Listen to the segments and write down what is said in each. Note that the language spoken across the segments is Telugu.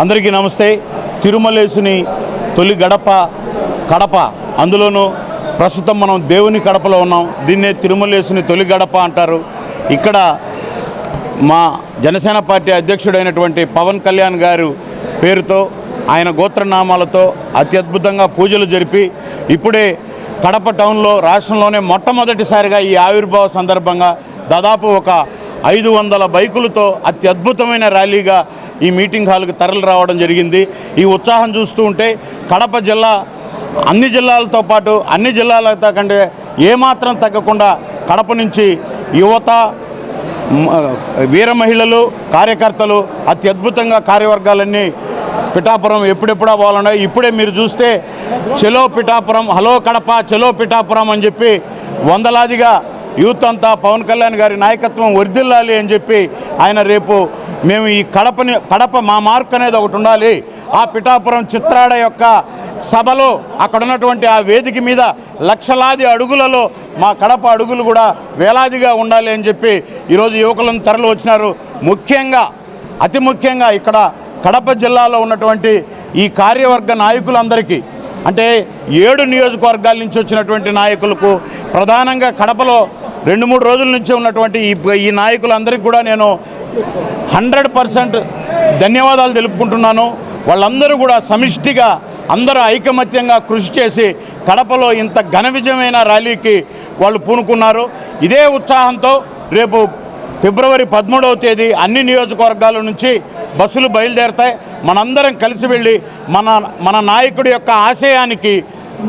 అందరికీ నమస్తే. తిరుమలేసుని తొలి గడప కడప. అందులోనూ ప్రస్తుతం మనం దేవుని కడపలో ఉన్నాం. దీన్నే తిరుమలేసుని తొలి గడప అంటారు. ఇక్కడ మా జనసేన పార్టీ అధ్యక్షుడైనటువంటి పవన్ కళ్యాణ్ గారు పేరుతో ఆయన గోత్రనామాలతో అత్యద్భుతంగా పూజలు జరిపి ఇప్పుడే కడప టౌన్లో రాష్ట్రంలోనే మొట్టమొదటిసారిగా ఈ ఆవిర్భావ సందర్భంగా దాదాపు ఒక ఐదు వందల బైకులతో అత్యద్భుతమైన ర్యాలీగా ఈ మీటింగ్ హాల్కి తరలి రావడం జరిగింది. ఈ ఉత్సాహం చూస్తూ ఉంటే కడప జిల్లా అన్ని జిల్లాలతో పాటు అన్ని జిల్లాలతో కంటే ఏమాత్రం తగ్గకుండా కడప నుంచి యువత వీర మహిళలు కార్యకర్తలు అత్యద్భుతంగా కార్యవర్గాలన్నీ పిఠాపురం ఎప్పుడెప్పుడా పోవాలన్నాయి. ఇప్పుడే మీరు చూస్తే చెలో పిఠాపురం హలో కడప చెలో పిఠాపురం అని చెప్పి వందలాదిగా యూత్ అంతా పవన్ కళ్యాణ్ గారి నాయకత్వం వర్దిల్లాలి అని చెప్పి ఆయన రేపు మేము ఈ కడపని కడప మా మార్క్ అనేది ఒకటి ఉండాలి. ఆ పిఠాపురం చిత్రాడ యొక్క సభలో అక్కడ ఉన్నటువంటి ఆ వేదిక మీద లక్షలాది అడుగులలో మా కడప అడుగులు కూడా వేలాదిగా ఉండాలి అని చెప్పి ఈరోజు యువకులను తరలి వచ్చినారు. ముఖ్యంగా అతి ముఖ్యంగా ఇక్కడ కడప జిల్లాలో ఉన్నటువంటి ఈ కార్యవర్గ నాయకులందరికీ అంటే ఏడు నియోజకవర్గాల నుంచి వచ్చినటువంటి నాయకులకు ప్రధానంగా కడపలో రెండు మూడు రోజుల నుంచి ఉన్నటువంటి ఈ ఈ నాయకులందరికీ కూడా నేను హండ్రెడ్ పర్సెంట్ ధన్యవాదాలు తెలుపుకుంటున్నాను. వాళ్ళందరూ కూడా సమిష్టిగా అందరూ ఐకమత్యంగా కృషి చేసి కడపలో ఇంత ఘన విజయమైన ర్యాలీకి వాళ్ళు పూనుకున్నారు. ఇదే ఉత్సాహంతో రేపు ఫిబ్రవరి పదమూడవ తేదీ అన్ని నియోజకవర్గాల నుంచి బస్సులు బయలుదేరతాయి. మనందరం కలిసి వెళ్ళి మన మన నాయకుడి యొక్క ఆశయానికి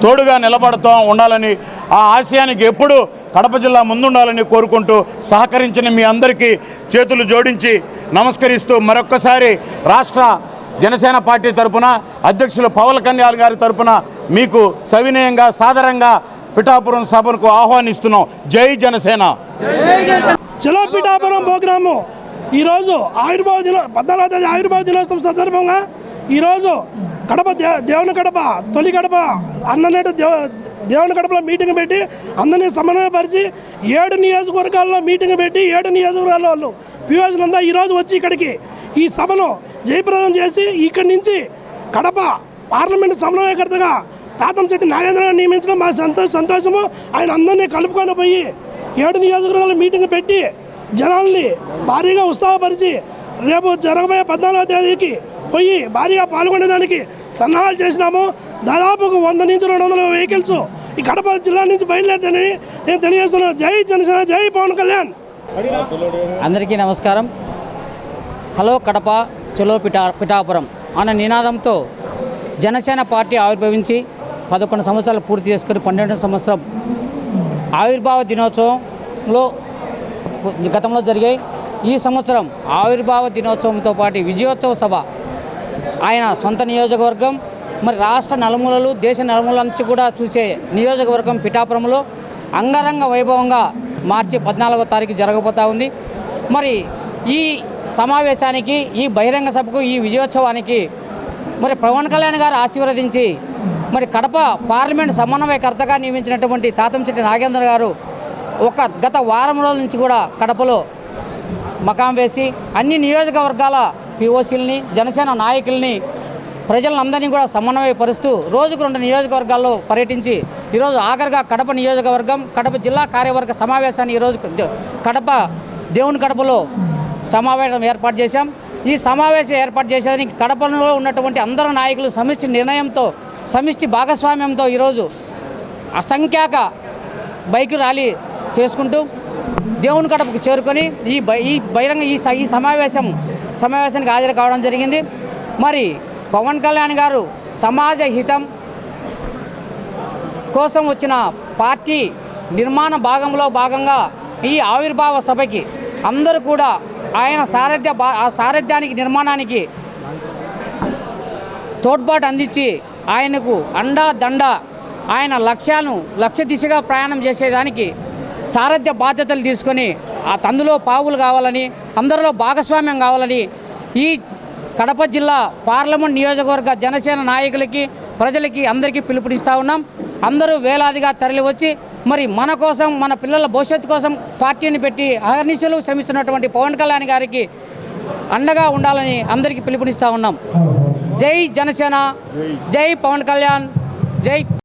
తోడుగా నిలబడుతూ ఉండాలని ఆ ఆశయానికి ఎప్పుడు కడప జిల్లా ముందుండాలని కోరుకుంటూ సహకరించిన మీ అందరికీ చేతులు జోడించి నమస్కరిస్తూ మరొక్కసారి రాష్ట్ర జనసేన పార్టీ తరపున అధ్యక్షులు పవన్ కళ్యాణ్ గారి తరపున మీకు సవినయంగా సాదరంగా పిఠాపురం సభకు ఆహ్వానిస్తున్నాం. జై జనసేన. చలో పిఠాపురం ప్రోగ్రాము. ఈరోజు ఆయుర్వేద దినో పద్నాలుగో తేదీ ఆయుర్భావ దినోత్సవం సందర్భంగా ఈరోజు కడప దే దేవుని గడప తొలి గడప. అన్ననేటు దేవ దేవుని గడపలో మీటింగ్ పెట్టి అందరినీ సమన్వయపరిచి ఏడు నియోజకవర్గాల్లో మీటింగ్ పెట్టి ఏడు నియోజకవర్గాల వాళ్ళు. పిఓసులంతా ఈరోజు వచ్చి ఇక్కడికి ఈ సభను జయప్రదం చేసి ఇక్కడి నుంచి కడప పార్లమెంట్ సమన్వయకర్తగా తాతంశెట్టి నాగేంద్రరావు నియమించడం మా సంతోష సంతోషము. ఆయన అందరినీ కలుపుకొని పోయి ఏడు నియోజకవర్గాల మీటింగ్ పెట్టి జనాల్ని భారీగా ఉత్సాహపరిచి రేపు జరగబోయే పద్నాలుగో తేదీకి పోయి భారీగా పాల్గొనేదానికి సన్నాహాలు చేసినాము. దాదాపు వంద నుంచి రెండు వందల వెహికల్స్ ఈ కడప జిల్లా నుంచి బయలుదేరుతానని నేను తెలియజేస్తున్నాను జై జనసేన జై పవన్ కళ్యాణ్. అందరికీ నమస్కారం. హలో కడప చలో పిఠా పిఠాపురం అన్న నినాదంతో జనసేన పార్టీ ఆవిర్భవించి పదకొండు సంవత్సరాలు పూర్తి చేసుకుని పన్నెండు సంవత్సరం ఆవిర్భావ దినోత్సవంలో గతంలో జరిగాయి. ఈ సంవత్సరం ఆవిర్భావ దినోత్సవంతో పాటు విజయోత్సవ సభ ఆయన సొంత నియోజకవర్గం మరి రాష్ట్ర నలుమూలలు దేశ నలుమూల నుంచి కూడా చూసే నియోజకవర్గం పిఠాపురంలో అంగరంగ వైభవంగా మార్చి పద్నాలుగో తారీఖు జరగబోతా ఉంది. మరి ఈ సమావేశానికి ఈ బహిరంగ సభకు ఈ విజయోత్సవానికి మరి పవన్ కళ్యాణ్ గారు ఆశీర్వదించి మరి కడప పార్లమెంట్ సమన్వయకర్తగా నియమించినటువంటి తాతంశెట్టి నాగేంద్ర గారు ఒక గత వారం రోజుల నుంచి కూడా కడపలో మకాం వేసి అన్ని నియోజకవర్గాల పిఓసీలని జనసేన నాయకుల్ని ప్రజలందరినీ కూడా సమన్వయపరుస్తూ రోజుకు రెండు నియోజకవర్గాల్లో పర్యటించి ఈరోజు ఆఖరిగా కడప నియోజకవర్గం కడప జిల్లా కార్యవర్గ సమావేశాన్ని ఈరోజు కడప దేవుని కడపలో సమావేశం ఏర్పాటు చేశాం. ఈ సమావేశం ఏర్పాటు చేసేదానికి కడపలో ఉన్నటువంటి అందరు నాయకులు సమిష్టి నిర్ణయంతో సమిష్టి భాగస్వామ్యంతో ఈరోజు అసంఖ్యాక బైక్ ర్యాలీ చేసుకుంటూ దేవుని కడపకు చేరుకొని ఈ బై ఈ బహిరంగ ఈ స- ఈ సమావేశం సమావేశానికి హాజరు కావడం జరిగింది. మరి పవన్ కళ్యాణ్ గారు సమాజ హితం కోసం వచ్చిన పార్టీ నిర్మాణ భాగంలో భాగంగా ఈ ఆవిర్భావ సభకి అందరూ కూడా ఆయన సారథ్య ఆ సారథ్యానికి నిర్మాణానికి తోడ్పాటు అందించి ఆయనకు అండా దండ ఆయన లక్ష్యాలను లక్ష్య దిశగా ప్రయాణం చేసేదానికి సారథ్య బాధ్యతలు తీసుకొని ఆ తందులో పావులు కావాలని అందరిలో భాగస్వామ్యం కావాలని ఈ కడప జిల్లా పార్లమెంట్ నియోజకవర్గ జనసేన నాయకులకి ప్రజలకి అందరికీ పిలుపునిస్తూ ఉన్నాం. అందరూ వేలాదిగా తరలి వచ్చి మరి మన కోసం మన పిల్లల భవిష్యత్తు కోసం పార్టీని పెట్టి అహర్నిశలు శ్రమిస్తున్నటువంటి పవన్ కళ్యాణ్ గారికి అండగా ఉండాలని అందరికీ పిలుపునిస్తూ ఉన్నాం. జై జనసేన జై పవన్ కళ్యాణ్ జై